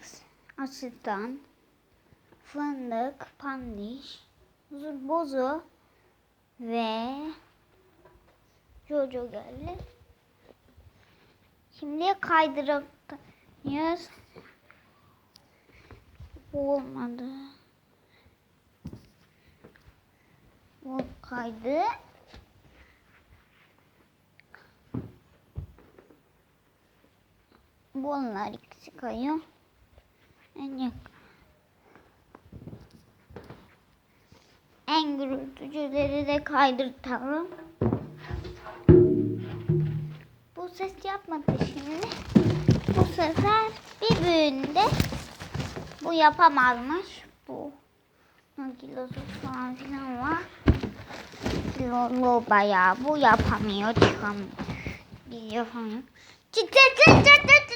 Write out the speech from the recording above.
Max, Asistan, Fındık, Pandiş, Bozu ve Jojo geldi. Şimdi kaydıracağız. Bu olmadı. Bu kaydı. Bunlar ikisi kayıyor. En yakın. En gürültücüleri de kaydırtalım. Bu ses yapmadı şimdi. Bu sefer bir büyüğünde bu yapamazmış. Bu kilosu falan filan var. Kilolu bayağı bu yapamıyor çıkamıyor. Yapamıyor. Çıt çıt çıt çıt çıt.